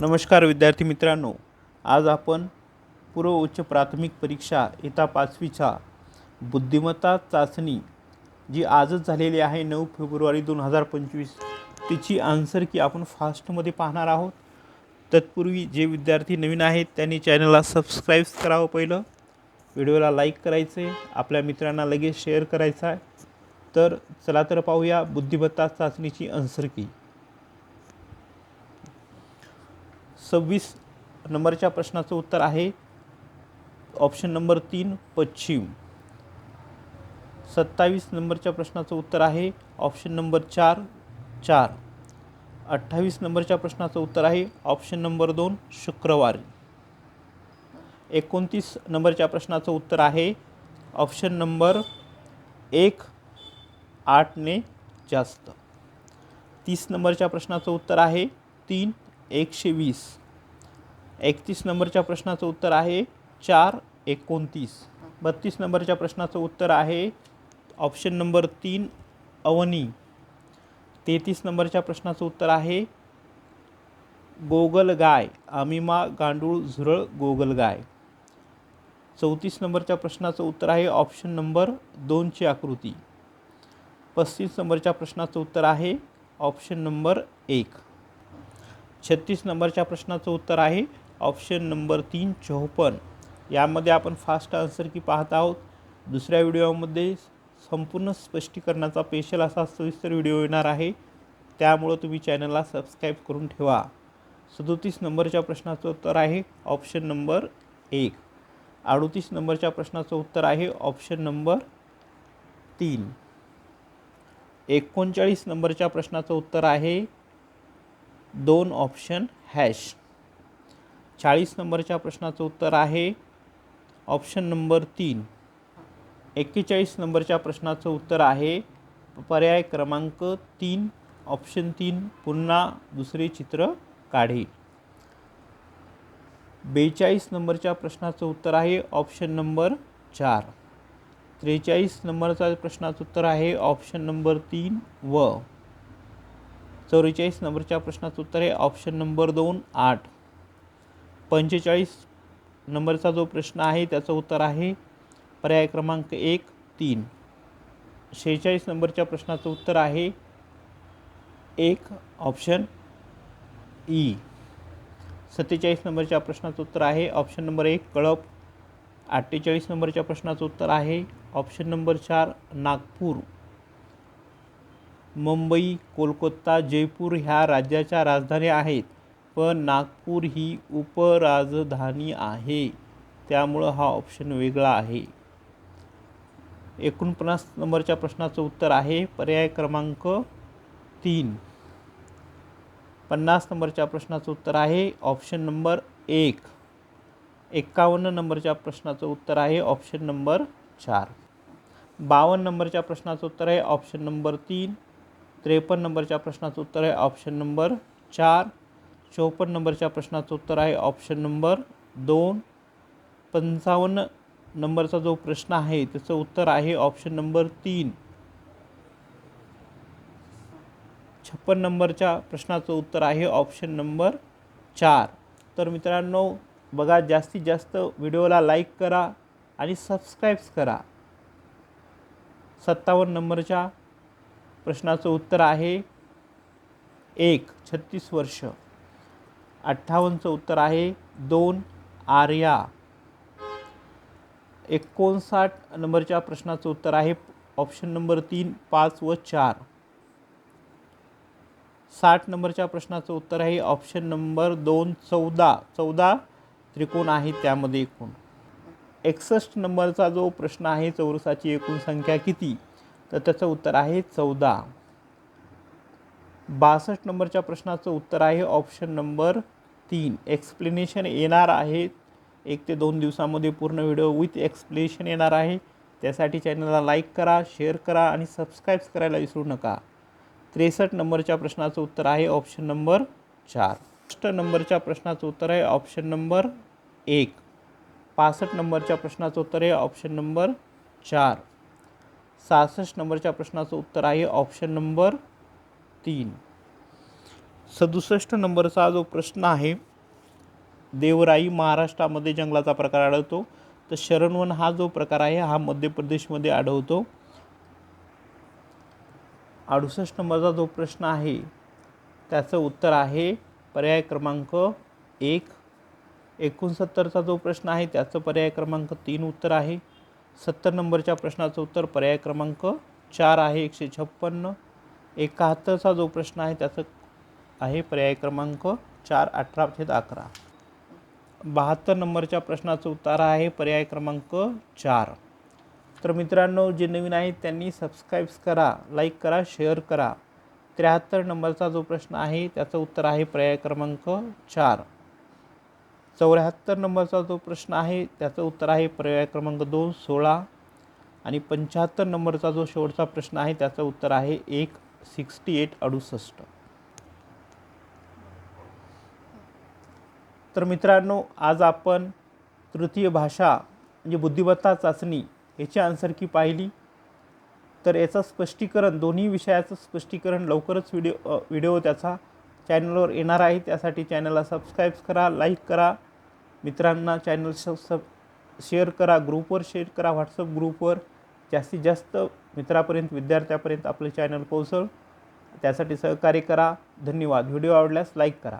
नमस्कार विद्यार्थी मित्रांनो. आज आपण पूर्व उच्च प्राथमिक परीक्षा येता पाचवीच्या बुद्धिमत्ता चाचणी जी आजच झालेली आहे नऊ फेब्रुवारी दोन हजार पंचवीस तिची आन्सर की आपण फास्टमध्ये पाहणार आहोत. तत्पूर्वी जे विद्यार्थी नवीन आहेत त्यांनी चॅनलला सबस्क्राईब करावं पहिलं. व्हिडिओला लाईक करायचं आहे आपल्या मित्रांना लगेच शेअर करायचं आहे. तर चला तर पाहूया बुद्धिमत्ता चाचणीची आन्सर की. सव्वीस नंबरच्या प्रश्नाचं उत्तर आहे. ऑप्शन नंबर तीन पश्चिम. सत्तावीस नंबरच्या प्रश्नाचं उत्तर आहे. ऑप्शन नंबर चार चार. अठ्ठावीस नंबरच्या प्रश्नाचं उत्तर आहे. ऑप्शन नंबर दोन शुक्रवारी. एकोणतीस नंबरच्या प्रश्नाचं उत्तर आहे. ऑप्शन नंबर एक आठने जास्त. तीस नंबरच्या प्रश्नाचं उत्तर आहे. तीन एकशे वीस. एकतीस नंबरच्या प्रश्नाचं उत्तर आहे चार एकोणतीस. बत्तीस नंबरच्या प्रश्नाचं उत्तर आहे ऑप्शन नंबर तीन अवनी. तेहतीस नंबरच्या प्रश्नाचं उत्तर आहे गोगलगाय आमिमा गांडूळ झुरळ गोगलगाय चौतीस नंबरच्या प्रश्नाचं उत्तर आहे ऑप्शन नंबर दोनची आकृती. पस्तीस नंबरच्या प्रश्नाचं उत्तर आहे ऑप्शन नंबर एक. छत्तीस नंबरच्या प्रश्नाचं उत्तर आहे. ऑप्शन नंबर तीन चौपन्न यामध्ये आपण फास्ट आन्सर की पाहत आहोत. दुसऱ्या व्हिडिओमध्ये संपूर्ण स्पष्टीकरणाचा पेशल असा सविस्तर व्हिडिओ येणार आहे. त्यामुळं तुम्ही चॅनलला सबस्क्राईब करून ठेवा. सदोतीस नंबरच्या प्रश्नाचं उत्तर आहे. ऑप्शन नंबर एक. अडोतीस नंबरच्या प्रश्नाचं उत्तर आहे. ऑप्शन नंबर तीन. एकोणचाळीस नंबरच्या प्रश्नाचं उत्तर आहे. दोन ऑप्शन हॅश. चाळीस नंबरच्या प्रश्नाचं उत्तर आहे. ऑप्शन नंबर तीन. एक्केचाळीस नंबरच्या प्रश्नाचं उत्तर आहे. पर्याय क्रमांक तीन ऑप्शन तीन पुन्हा दुसरे चित्र काढे. बेचाळीस नंबरच्या प्रश्नाचं उत्तर आहे. ऑप्शन नंबर चार. त्रेचाळीस नंबरचा प्रश्नाचं उत्तर आहे. ऑप्शन नंबर तीन व चौवेचाळीस नंबरच्या प्रश्नाचं उत्तर आहे. ऑप्शन नंबर दोन आठ. पंचेचाळीस नंबरचा जो प्रश्न आहे त्याचं उत्तर आहे पर्याय क्रमांक एक तीन. शेहेचाळीस नंबरच्या प्रश्नाचं उत्तर आहे एक ऑप्शन ई e. सत्तेचाळीस नंबरच्या प्रश्नाचं उत्तर आहे. ऑप्शन नंबर एक कळप. अठ्ठेचाळीस नंबरच्या प्रश्नाचं उत्तर आहे. ऑप्शन नंबर चार नागपूर. मुंबई कोलकाता जयपूर ह्या राज्याच्या राजधानी आहेत. पण नागपूर ही उपराजधानी आहे. त्यामुळं हा ऑप्शन वेगळा आहे. एकोणपन्नास नंबरच्या प्रश्नाचं उत्तर आहे. पर्याय क्रमांक तीन. पन्नास नंबरच्या प्रश्नाचं उत्तर आहे. ऑप्शन नंबर एक. एक्कावन्न नंबरच्या प्रश्नाचं उत्तर आहे. ऑप्शन नंबर चार. बावन्न नंबरच्या प्रश्नाचं उत्तर आहे. ऑप्शन नंबर तीन. त्रेपन्न नंबरच्या प्रश्नाचं उत्तर आहे ऑप्शन नंबर चार. चौपन्न नंबरच्या प्रश्नाचं उत्तर आहे ऑप्शन नंबर दोन. पंचावन्न नंबरचा जो प्रश्न आहे त्याचं उत्तर आहे ऑप्शन नंबर तीन. छप्पन नंबरच्या प्रश्नाचं उत्तर आहे ऑप्शन नंबर चार. तर मित्रांनो बघा जास्तीत जास्त व्हिडिओला लाईक करा आणि सबस्क्राईब्स करा. सत्तावन्न नंबरच्या प्रश्नाचं उत्तर आहे एक छत्तीस वर्ष. अठ्ठावन्नचं उत्तर आहे दोन आर्या. एकोणसाठ नंबरच्या प्रश्नाचं उत्तर आहे ऑप्शन नंबर तीन पाच व चार. साठ नंबरच्या प्रश्नाचं उत्तर आहे ऑप्शन नंबर दोन चौदा. चौदा त्रिकोण आहे त्यामध्ये एकूण. एकसष्ट नंबरचा जो प्रश्न आहे चौरसाची एकूण संख्या किती? तर त्याचं उत्तर आहे चौदा. बासष्ट नंबरच्या प्रश्नाचं उत्तर आहे ऑप्शन नंबर तीन. एक्सप्लेनेशन येणार आहे. एक ते दोन दिवसामध्ये पूर्ण व्हिडिओ विथ एक्सप्लेनेशन येणार आहे. त्यासाठी चॅनलला लाईक करा शेअर करा आणि सबस्क्राईब करायला विसरू नका. त्रेसष्ट नंबरच्या प्रश्नाचं उत्तर आहे ऑप्शन नंबर चार. अष्ट नंबरच्या प्रश्नाचं उत्तर आहे ऑप्शन नंबर एक. पासष्ट नंबरच्या प्रश्नाचं उत्तर आहे ऑप्शन नंबर चार. सहासष्ट नंबरच्या प्रश्नाचं उत्तर आहे ऑप्शन नंबर तीन. सदुसष्ट नंबरचा जो प्रश्न आहे देवराई महाराष्ट्रामध्ये जंगलाचा प्रकार आढळतो. तर शरणवन हा जो प्रकार आहे हा मध्य प्रदेशमध्ये आढळतो. अडुसष्ट नंबरचा जो प्रश्न आहे त्याचं उत्तर आहे पर्याय क्रमांक एक. एकोणसत्तरचा जो प्रश्न आहे त्याचं पर्याय क्रमांक तीन उत्तर आहे. सत्तर नंबरच्या प्रश्नाचं उत्तर पर्याय क्रमांक चार आहे एकशे छप्पन्न एकाहत्तरचा जो प्रश्न आहे त्याचं आहे पर्याय क्रमांक चार अठरा छेद अकरा. बहात्तर नंबरच्या प्रश्नाचं उत्तर आहे पर्याय क्रमांक चार. तर मित्रांनो जे नवीन आहेत त्यांनी सबस्क्राईब्स करा लाईक करा शेअर करा. त्र्याहत्तर नंबरचा जो प्रश्न आहे त्याचं उत्तर आहे पर्याय क्रमांक चार. चौऱ्याहत्तर नंबरचा जो प्रश्न आहे त्याचं उत्तर आहे पर्याय क्रमांक दोन सोळा. आणि पंच्याहत्तर नंबरचा जो शेवटचा प्रश्न आहे त्याचं उत्तर आहे एक सिक्स्टी एट अडुसष्ट. तर मित्रांनो आज आपण तृतीय भाषा म्हणजे बुद्धिमत्ता चाचणी याची आन्सर की पाहिली? तर याचं स्पष्टीकरण दोन्ही विषयाचं स्पष्टीकरण लवकरच व्हिडिओ व्हिडिओ त्याचा चॅनलवर येणार आहे. त्यासाठी चॅनलला सबस्क्राईब करा लाईक करा. मित्रांना चॅनल स सब शेअर करा ग्रुपवर शेअर करा व्हॉट्सअप ग्रुपवर जास्तीत जास्त मित्रापर्यंत विद्यार्थ्यापर्यंत आपलं चॅनल पोहोचल. त्यासाठी सहकार्य करा. धन्यवाद. व्हिडिओ आवडल्यास लाईक करा.